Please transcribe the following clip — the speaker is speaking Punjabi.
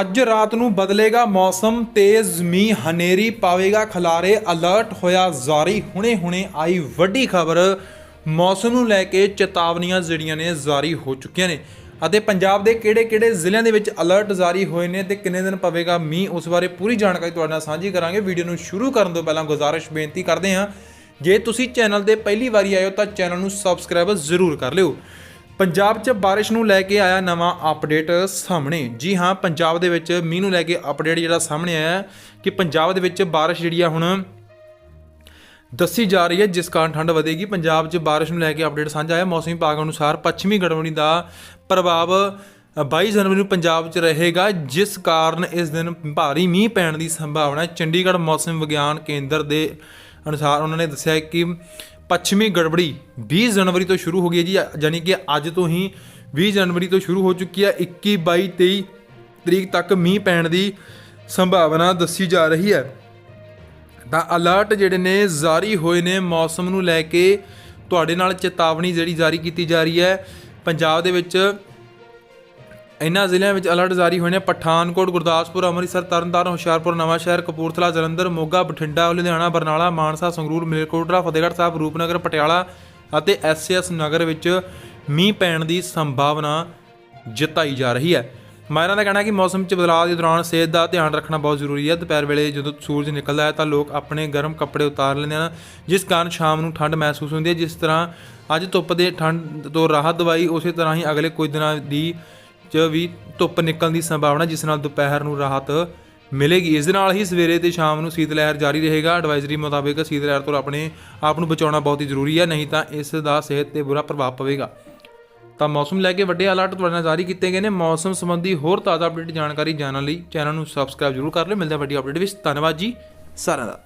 ਅੱਜ ਰਾਤ ਨੂੰ ਬਦਲੇਗਾ ਮੌਸਮ, ਤੇਜ਼ ਮੀਂਹ, ਹਨੇਰੀ ਪਾਵੇਗਾ ਖਲਾਰੇ ਅਲਰਟ ਹੋਇਆ ਜਾਰੀ। ਹੁਣੇ-ਹੁਣੇ ਆਈ ਵੱਡੀ ਖਬਰ, ਮੌਸਮ ਨੂੰ ਲੈ ਕੇ ਚੇਤਾਵਨੀਆਂ ਜਿਹੜੀਆਂ ਨੇ ਜਾਰੀ ਹੋ ਚੁੱਕੀਆਂ ਨੇ। ਅਤੇ ਪੰਜਾਬ ਦੇ ਕਿਹੜੇ-ਕਿਹੜੇ ਜ਼ਿਲ੍ਹਿਆਂ ਦੇ ਵਿੱਚ ਅਲਰਟ ਜਾਰੀ ਹੋਏ ਨੇ ਤੇ ਕਿੰਨੇ ਦਿਨ ਪਵੇਗਾ ਮੀਂਹ, ਉਸ ਬਾਰੇ ਪੂਰੀ ਜਾਣਕਾਰੀ ਤੁਹਾਡੇ ਨਾਲ ਸਾਂਝੀ ਕਰਾਂਗੇ। ਵੀਡੀਓ ਨੂੰ ਸ਼ੁਰੂ ਕਰਨ ਤੋਂ ਪਹਿਲਾਂ ਗੁਜ਼ਾਰਿਸ਼, ਬੇਨਤੀ ਕਰਦੇ ਹਾਂ, ਜੇ ਤੁਸੀਂ ਚੈਨਲ ਤੇ ਪਹਿਲੀ ਵਾਰੀ ਆਏ ਹੋ ਤਾਂ ਚੈਨਲ ਨੂੰ ਸਬਸਕ੍ਰਾਈਬ ਜ਼ਰੂਰ ਕਰ ਲਿਓ। ਪੰਜਾਬ 'ਚ ਬਾਰਿਸ਼ ਨੂੰ ਲੈ ਕੇ ਆਇਆ ਨਵਾਂ ਅਪਡੇਟ ਸਾਹਮਣੇ। ਜੀ ਹਾਂ ਪੰਜਾਬ ਦੇ ਵਿੱਚ ਮੀਂਹ ਨੂੰ ਲੈ ਕੇ ਅਪਡੇਟ ਜਿਹੜਾ ਸਾਹਮਣੇ ਆਇਆ ਕਿ ਪੰਜਾਬ ਦੇ ਵਿੱਚ ਬਾਰਿਸ਼ ਜਿਹੜੀ ਆ ਹੁਣ ਦੱਸੀ ਜਾ ਰਹੀ ਹੈ ਜਿਸ ਕਾਰਨ ਠੰਡ ਵਧੇਗੀ। ਪੰਜਾਬ 'ਚ ਬਾਰਿਸ਼ ਨੂੰ ਲੈ ਕੇ ਅਪਡੇਟ ਸਾਂਝਾ ਆਇਆ। ਮੌਸਮ ਵਿਭਾਗ ਅਨੁਸਾਰ ਪੱਛਮੀ ਗੜਬੜੀ ਦਾ ਪ੍ਰਭਾਵ ਅ, 22 ਜਨਵਰੀ ਨੂੰ ਪੰਜਾਬ 'ਚ ਰਹੇਗਾ ਜਿਸ ਕਾਰਨ ਇਸ ਦਿਨ ਭਾਰੀ ਮੀਂਹ ਪੈਣ ਦੀ ਸੰਭਾਵਨਾ ਹੈ। ਚੰਡੀਗੜ੍ਹ ਮੌਸਮ ਵਿਗਿਆਨ ਕੇਂਦਰ ਦੇ ਅਨੁਸਾਰ ਉਹਨਾਂ ਨੇ ਦੱਸਿਆ ਕਿ ਪੱਛਮੀ ਗੜਬੜੀ 20 ਜਨਵਰੀ ਤੋਂ ਸ਼ੁਰੂ ਹੋ ਗਈ ਹੈ ਜੀ ਯਾਨੀ ਕਿ ਅੱਜ ਤੋਂ ਹੀ 20 ਜਨਵਰੀ ਤੋਂ ਸ਼ੁਰੂ ਹੋ ਚੁੱਕੀ ਹੈ। 21 22 23 ਤਰੀਕ ਤੱਕ ਮੀਂਹ ਪੈਣ ਦੀ ਸੰਭਾਵਨਾ ਦੱਸੀ ਜਾ ਰਹੀ ਹੈ। ਤਾਂ ਅਲਰਟ ਜਿਹੜੇ ਨੇ ਜਾਰੀ ਹੋਏ ਨੇ ਮੌਸਮ ਨੂੰ ਲੈ ਕੇ ਤੁਹਾਡੇ ਨਾਲ ਚੇਤਾਵਨੀ ਜਿਹੜੀ ਜਾਰੀ ਕੀਤੀ ਜਾ ਰਹੀ ਹੈ। ਪੰਜਾਬ ਦੇ ਵਿੱਚ ਇਨ੍ਹਾਂ ਜ਼ਿਲ੍ਹਿਆਂ ਵਿੱਚ ਅਲਰਟ ਜਾਰੀ ਹੋਏ ਨੇ ਪਠਾਨਕੋਟ, ਗੁਰਦਾਸਪੁਰ, ਅੰਮ੍ਰਿਤਸਰ, ਤਰਨਤਾਰਨ, ਹੁਸ਼ਿਆਰਪੁਰ, ਨਵਾਂਸ਼ਹਿਰ, ਕਪੂਰਥਲਾ, ਜਲੰਧਰ, ਮੋਗਾ, ਬਠਿੰਡਾ, ਲੁਧਿਆਣਾ, ਬਰਨਾਲਾ, ਮਾਨਸਾ, ਸੰਗਰੂਰ, ਮਲੇਰਕੋਟਲਾ, ਫਤਿਹਗੜ੍ਹ ਸਾਹਿਬ, ਰੂਪਨਗਰ, ਪਟਿਆਲਾ ਅਤੇ ਐਸਐਸ ਨਗਰ ਵਿੱਚ ਮੀਂਹ ਪੈਣ ਦੀ ਸੰਭਾਵਨਾ ਜਤਾਈ ਜਾ ਰਹੀ ਹੈ। ਮਾਇਰਾਂ ਦਾ ਕਹਿਣਾ ਹੈ ਕਿ ਮੌਸਮ 'ਚ ਬਦਲਾਅ ਦੇ ਦੌਰਾਨ ਸਿਹਤ ਦਾ ਧਿਆਨ ਰੱਖਣਾ ਬਹੁਤ ਜ਼ਰੂਰੀ ਹੈ। ਦੁਪਹਿਰ ਵੇਲੇ ਜਦੋਂ ਸੂਰਜ ਨਿਕਲਦਾ ਹੈ ਤਾਂ ਲੋਕ ਆਪਣੇ ਗਰਮ ਕੱਪੜੇ ਉਤਾਰ ਲੈਂਦੇ ਹਨ, ਜਿਸ ਕਾਰਨ ਸ਼ਾਮ ਨੂੰ ਠੰਡ ਮਹਿਸੂਸ ਹੁੰਦੀ ਹੈ। ਜਿਸ ਤਰ੍ਹਾਂ ਅੱਜ ਧੁੱਪ ਦੇ ਠੰਡ ਤੋਂ ਰਾਹਤ ਦਵਾਈ, ਉਸੇ ਤਰ੍ਹਾਂ ਹੀ ਅਗਲੇ ਕੁਝ ਦਿਨਾਂ ਦੀ ਚ ਵੀ ਧੁੱਪ ਨਿਕਲਣ ਦੀ ਸੰਭਾਵਨਾ, ਜਿਸ ਨਾਲ ਦੁਪਹਿਰ ਨੂੰ ਰਾਹਤ ਮਿਲੇਗੀ। ਇਸ ਦੇ ਨਾਲ ਹੀ ਸਵੇਰੇ ਤੇ ਸ਼ਾਮ ਨੂੰ ਸੀਤ ਲਹਿਰ ਜਾਰੀ ਰਹੇਗਾ। ਐਡਵਾਈਜ਼ਰੀ ਮੁਤਾਬਿਕ ਸੀਤ ਲਹਿਰ ਤੋਂ ਆਪਣੇ ਆਪ ਨੂੰ ਬਚਾਉਣਾ ਬਹੁਤ ਹੀ ਜ਼ਰੂਰੀ ਹੈ, ਨਹੀਂ ਤਾਂ ਇਸ ਦਾ ਸਿਹਤ ਤੇ ਬੁਰਾ ਪ੍ਰਭਾਵ ਪਵੇਗਾ। ਤਾਂ ਮੌਸਮ ਲੈ ਕੇ ਵੱਡੇ ਅਲਰਟ ਤੁਹਾਡੇ ਨਾਲ ਜਾਰੀ ਕੀਤੇ ਗਏ ਨੇ। ਮੌਸਮ ਸੰਬੰਧੀ ਹੋਰ ਤਾਜ਼ਾ ਅਪਡੇਟ ਜਾਣਕਾਰੀ ਜਾਣਨ ਲਈ ਚੈਨਲ ਨੂੰ ਸਬਸਕ੍ਰਾਈਬ ਜ਼ਰੂਰ ਕਰ ਲਿਓ। ਮਿਲਦੇ ਹਾਂ ਵੱਡੀ ਅਪਡੇਟ ਵਿੱਚ। ਧੰਨਵਾਦ ਜੀ। ਸਾਰਿਆਂ ਦਾ।